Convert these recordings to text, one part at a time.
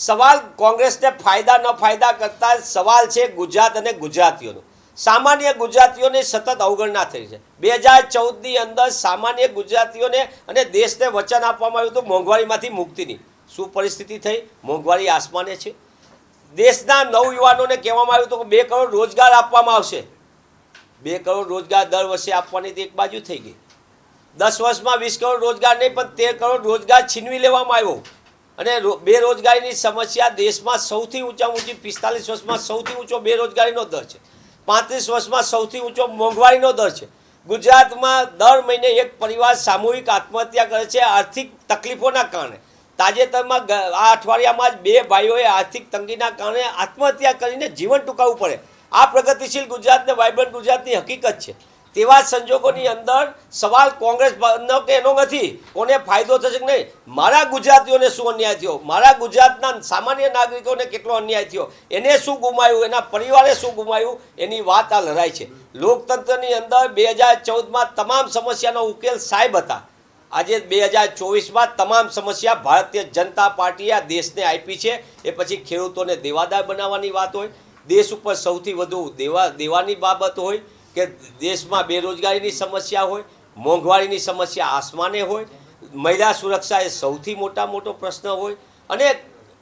સવાલ કોંગ્રેસને ફાયદા, ન ફાયદા કરતા સવાલ છે ગુજરાત અને ગુજરાતીઓનો. સામાન્ય ગુજરાતીઓને સતત અવગણના થઈ છે. બે હજાર ચૌદની અંદર સામાન્ય ગુજરાતીઓને અને દેશને વચન આપવામાં આવ્યું હતું, મોંઘવારીમાંથી મુક્તિની શું પરિસ્થિતિ થઈ? મોંઘવારી આસમાને છે. દેશના નવયુવાનોને કહેવામાં આવ્યું હતું કે બે કરોડ રોજગાર આપવામાં આવશે. બે કરોડ રોજગાર દર વર્ષે આપવાની એક બાજુ થઈ ગઈ. દસ વર્ષમાં વીસ કરોડ રોજગાર નહીં, પણ તેર કરોડ રોજગાર છીનવી લેવામાં આવ્યો. અને બેરોજગારીની સમસ્યા દેશમાં સૌથી ઊંચા ઊંચી પિસ્તાલીસ વર્ષમાં સૌથી ઊંચો બેરોજગારીનો દર છે. પાંત્રીસ વર્ષમાં સૌથી ઊંચો મોંઘવારીનો દર છે. ગુજરાતમાં દર મહિને એક પરિવાર સામૂહિક આત્મહત્યા કરે છે આર્થિક તકલીફોના કારણે. તાજેતરમાં આ અઠવાડિયામાં જ બે ભાઈઓએ આર્થિક તંગીના કારણે આત્મહત્યા કરીને જીવન ટૂંકાવવું પડે. આ પ્રગતિશીલ ગુજરાતને વાઇબ્રન્ટ ગુજરાતની હકીકત છે. તેવા સંજોગોની અંદર સવાલ કોંગ્રેસ કે એનો નથી, કોને ફાયદો થશે કે નહીં? મારા ગુજરાતીઓને શું અન્યાય થયો? મારા ગુજરાતના સામાન્ય નાગરિકોને કેટલો અન્યાય થયો? એને શું ગુમાયું એના પરિવારે શું ગુમાયું એની વાત આ લડાઈ છે. લોકતંત્રની અંદર બે હજાર ચૌદમાં તમામ સમસ્યાનો ઉકેલ સાહેબ હતા. આજે બે હજાર ચોવીસમાં તમામ સમસ્યા ભારતીય જનતા પાર્ટીએ આ દેશને આપી છે. એ પછી ખેડૂતોને દેવાદાર બનાવવાની વાત હોય. દેશ ઉપર સૌથી વધુ દેવા, દેવાની બાબત હોય. કે દેશમાં બેરોજગારીની સમસ્યા હોય, મોંઘવારીની સમસ્યા આસમાને હોય, મહિલા સુરક્ષા એ સૌથી મોટા મોટો પ્રશ્ન હોય અને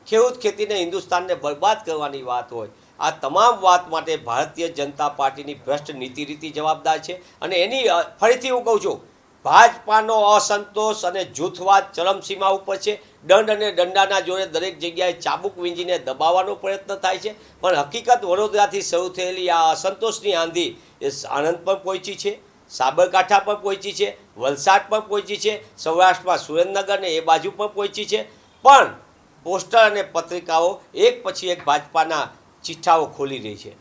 ખેડૂત ખેતીને હિન્દુસ્તાનને બરબાદ કરવાની વાત હોય. આ તમામ વાત માટે ભારતીય જનતા પાર્ટીની ભ્રષ્ટ નીતિ રીતિ જવાબદાર છે અને એની ફરીથી હું કહું છું ભાજપાનો અસંતોષ અને જૂથવાદ ચરમસીમા ઉપર છે. દંડ અને દંડાના જોડે દરેક જગ્યાએ ચાબુક વીંજીને દબાવવાનો પ્રયત્ન થાય છે. પણ હકીકત વડોદરાથી શરૂ થયેલી આ અસંતોષની આંધી એ આણંદ પર પહોંચી છે, સાબરકાંઠા પર પહોંચી છે, વલસાડ પર પહોંચી છે, સૌરાષ્ટ્રમાં સુરેન્દ્રનગર ને એ બાજુ પર પહોંચી છે. પણ પોસ્ટર અને પત્રિકાઓ એક પછી એક ભાજપાના ચિઠ્ઠાઓ ખોલી રહી છે.